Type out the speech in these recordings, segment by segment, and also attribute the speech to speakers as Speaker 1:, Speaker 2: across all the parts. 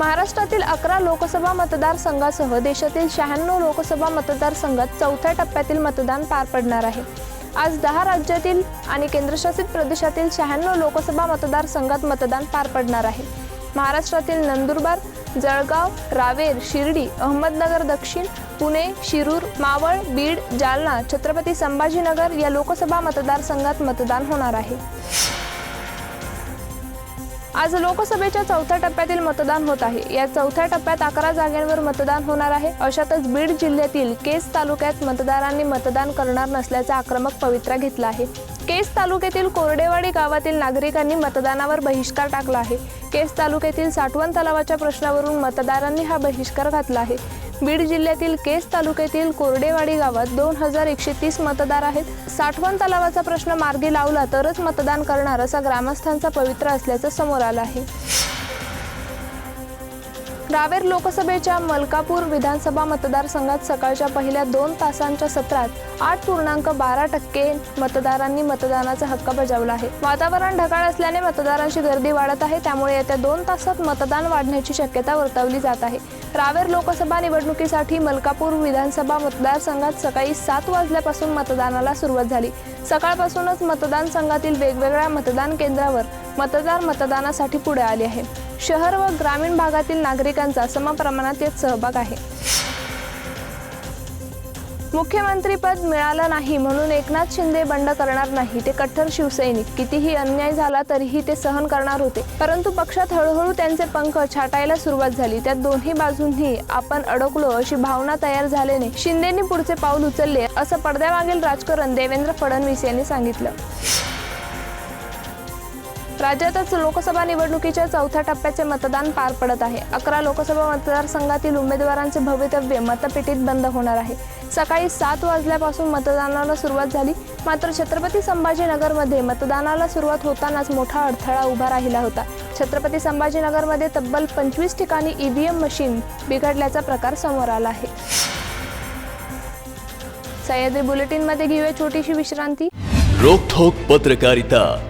Speaker 1: महाराष्ट्रातील अकरा लोकसभा मतदारसंघासह देशातील शहाण्णव लोकसभा मतदारसंघात चौथ्या टप्प्यातील मतदान पार पडणार आहे. आज दहा राज्यातील आणि केंद्रशासित प्रदेशातील शहाण्णव लोकसभा मतदारसंघात मतदान पार पडणार आहे. महाराष्ट्रातील नंदुरबार जळगाव रावेर शिर्डी अहमदनगर दक्षिण पुणे शिरूर मावळ बीड जालना छत्रपती संभाजीनगर या लोकसभा मतदारसंघात मतदान होणार आहे. आज लोकसभेच्या चौथ्या टप्प्यातील मतदान होत आहे. या चौथ्या टप्प्यात अकरा जागांवर मतदान होणार आहे. अशातच बीड जिल्ह्यातील केस तालुक्यात मतदारांनी मतदान करणार नसल्याचा आक्रमक पवित्रा घेतला आहे. केस तालुक्यातील कोरडेवाडी गावातील नागरिकांनी मतदानावर बहिष्कार टाकला आहे. केस तालुक्यातील साठवण तलावाच्या प्रश्नावरून मतदारांनी हा बहिष्कार घातला आहे. बीड जिल्ह्यातील केस तालुक्यातील कोरडेवाडी गावात दोन हजार एकशे तीस मतदार आहेत. साठवण तलावाचा प्रश्न मार्गी लावला तरच मतदान करणार असा ग्रामस्थांचा पवित्र असल्याचं समोर आलं आहे. रावेर लोकसभेच्या मलकापूर विधानसभा मतदारसंघात सकाळच्या पहिल्या दोन तासांच्या सत्रात आठ पूर्णांक बारा टक्के मतदारांनी मतदानाचा हक्क बजावला आहे. वातावरण ढगाळ असल्याने मतदारांची गर्दी वाढत आहे. त्यामुळे येत्या दोन तासात मतदान वाढण्याची शक्यता वर्तवली जात आहे. रावेर लोकसभा निवडणुकीसाठी मलकापूर विधानसभा मतदारसंघात सकाळी सात वाजल्यापासून मतदानाला सुरुवात झाली. सकाळपासूनच मतदान संघातील वेगवेगळ्या मतदान केंद्रावर मतदार मतदानासाठी पुढे आले आहे शहर व ग्रामीण भागातील नागरिकांचा सम प्रमाणात यात सहभाग आहे. मुख्यमंत्रीपद मिळालं नाही म्हणून एकनाथ शिंदे बंड करणार नाही. ते कट्टर शिवसैनिक. कितीही अन्याय झाला तरीही ते सहन करणार होते. परंतु पक्षात हळूहळू त्यांचे पंख छाटायला सुरुवात झाली. त्यात दोन्ही बाजूंनी आपण अडकलो अशी भावना तयार झाल्याने शिंदेनी पुढचे पाऊल उचलले असं पडद्यामागील राजकारण देवेंद्र फडणवीस यांनी सांगितलं. राज्यातच लोकसभा निवडणुकीच्या चौथ्या टप्प्याचे मतदान पार पडत आहे. अकरा लोकसभा मतदारसंघातील उमेदवारांचे भवितव्य मतपेटीत बंद होणार आहे. सकाळी सात वाजल्यापासून मतदानाला सुरुवात झाली. मात्र छत्रपती संभाजीनगरमध्ये मतदानाला सुरुवात होतानाच मोठा अडथळा उभा राहिला होता. छत्रपती संभाजीनगरमध्ये तब्बल पंचवीस ठिकाणी ईव्हीएम मशीन बिघडल्याचा प्रकार समोर आला आहे. सह्याद्री बुलेटिनमध्ये घेऊया छोटीशी विश्रांती.
Speaker 2: रोखोक पत्रकारिता.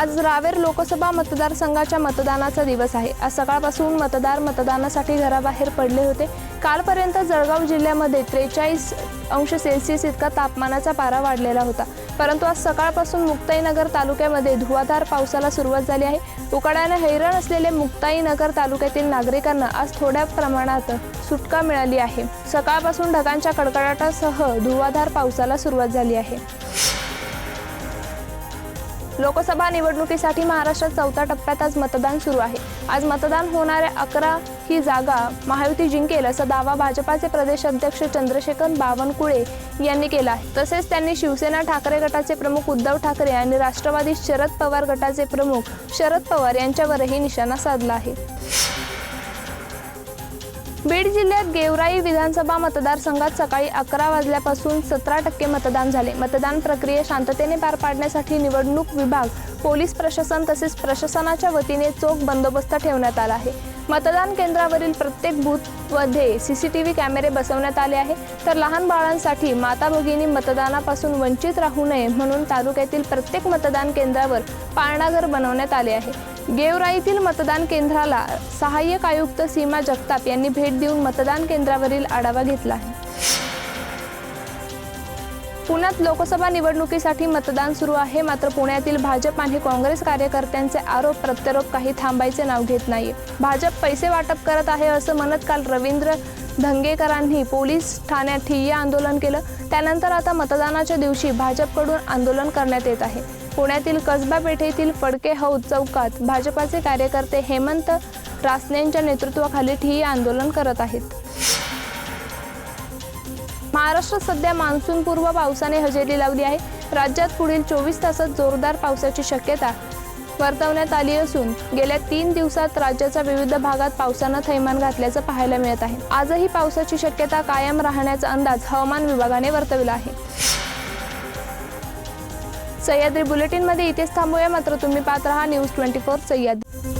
Speaker 1: आज रावेर लोकसभा मतदारसंघाच्या मतदानाचा दिवस आहे. आज सकाळपासून मतदार मतदानासाठी घराबाहेर पडले होते. कालपर्यंत जळगाव जिल्ह्यामध्ये त्रेचाळीस अंश सेल्सिअस इतका तापमानाचा पारा वाढलेला होता. परंतु आज सकाळपासून मुक्ताईनगर तालुक्यामध्ये धुवाधार पावसाला सुरुवात झाली आहे. उकाड्याने हैराण असलेले मुक्ताईनगर तालुक्यातील नागरिकांना आज थोड्या प्रमाणात सुटका मिळाली आहे. सकाळपासून ढगांच्या कडकडाटासह धुवाधार पावसाला सुरुवात झाली आहे. लोकसभा निवडणुकीसाठी महाराष्ट्रात चौथ्या टप्प्यात आज मतदान सुरू आहे. आज मतदान होणाऱ्या अकरा ही जागा महायुती जिंकेल असा दावा भाजपाचे प्रदेश अध्यक्ष चंद्रशेखर बावनकुळे यांनी केला आहे. तसेच त्यांनी शिवसेना ठाकरे गटाचे प्रमुख उद्धव ठाकरे आणि राष्ट्रवादी शरद पवार गटाचे प्रमुख शरद पवार यांच्यावरही निशाणा साधला आहे. बीड जिल्ह्यात गेवराई विधानसभा मतदारसंघात सकाळी अकरा वाजल्यापासून सतरा टक्के मतदान झाले. मतदान प्रक्रिया शांततेने पार पाडण्यासाठी निवडणूक विभाग पोलीस प्रशासन तसेच प्रशासनाच्या वतीने चोख बंदोबस्त ठेवण्यात आला आहे. मतदान केंद्रावरील प्रत्येक बूथमध्ये सी सी टी व्ही कॅमेरे बसवण्यात आले आहे. तर लहान बाळांसाठी माता भगिनी मतदानापासून वंचित राहू नये म्हणून तालुक्यातील प्रत्येक मतदान केंद्रावर पाळणाघर बनवण्यात आले आहे. गेवराईतील मतदान केंद्राला सहाय्यक आयुक्त सीमा जगताप यांनी भेट देऊन मतदान केंद्रावरील आढावा घेतला आहे. पुण्यात लोकसभा निवडणुकीसाठी मतदान सुरू आहे. मात्र पुण्यातील भाजप आणि काँग्रेस कार्यकर्त्यांचे आरोप प्रत्यारोप काही थांबायचे नाव घेत नाही भाजप पैसे वाटप करत आहे असं म्हणत काल रवींद्र धंगेकरांनी पोलीस ठाण्यात ठिय्या आंदोलन केलं. त्यानंतर आता मतदानाच्या दिवशी भाजपकडून आंदोलन करण्यात येत आहे. पुण्यातील कसबा पेठेतील फडके हौद चौकात भाजपाचे कार्यकर्ते हेमंत रासनेंच्या नेतृत्वाखाली ठिय्या आंदोलन करत आहेत. महाराष्ट्रात सध्या मान्सूनपूर्व पावसाने हजेरी लावली आहे. राज्यात पुढील चोवीस तासात जोरदार पावसाची शक्यता वर्तवण्यात आली असून गेल्या तीन दिवसात राज्याच्या विविध भागात पावसानं थैमान घातल्याचं पाहायला मिळत आहे. आजही पावसाची शक्यता कायम राहण्याचा अंदाज हवामान विभागाने वर्तविला आहे. सह्याद्री बुलेटिनमध्ये इथेच थांबूया. मात्र तुम्ही पाहत राहा न्यूज ट्वेंटी फोर सह्याद्री.